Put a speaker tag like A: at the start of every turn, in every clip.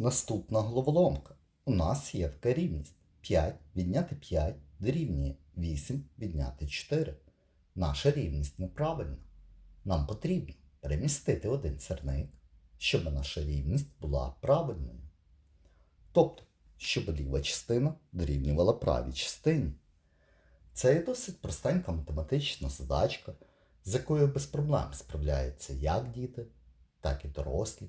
A: Наступна головоломка. У нас є така рівність. 5 відняти 5 дорівнює 8 відняти 4. Наша рівність неправильна. Нам потрібно перемістити один сірник, щоб наша рівність була правильною. Тобто, щоб ліва частина дорівнювала правій частині. Це є досить простенька математична задачка, з якою без проблем справляються як діти, так і дорослі.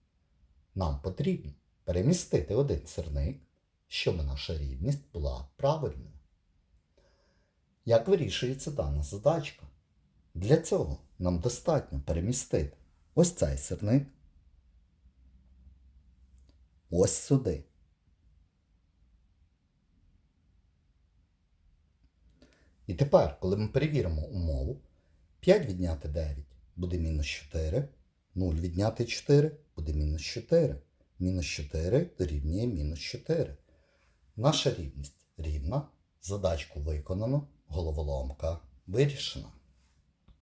A: Нам потрібно перемістити один сирник, щоб наша рівність була правильною. Як вирішується дана задачка? Для цього нам достатньо перемістити ось цей сирник ось сюди. І тепер, коли ми перевіримо умову, 5 відняти 9 буде мінус 4, 0 відняти 4 буде мінус 4. Мінус 4 дорівнює мінус 4. Наша рівність рівна. Задачку виконано, головоломка вирішена.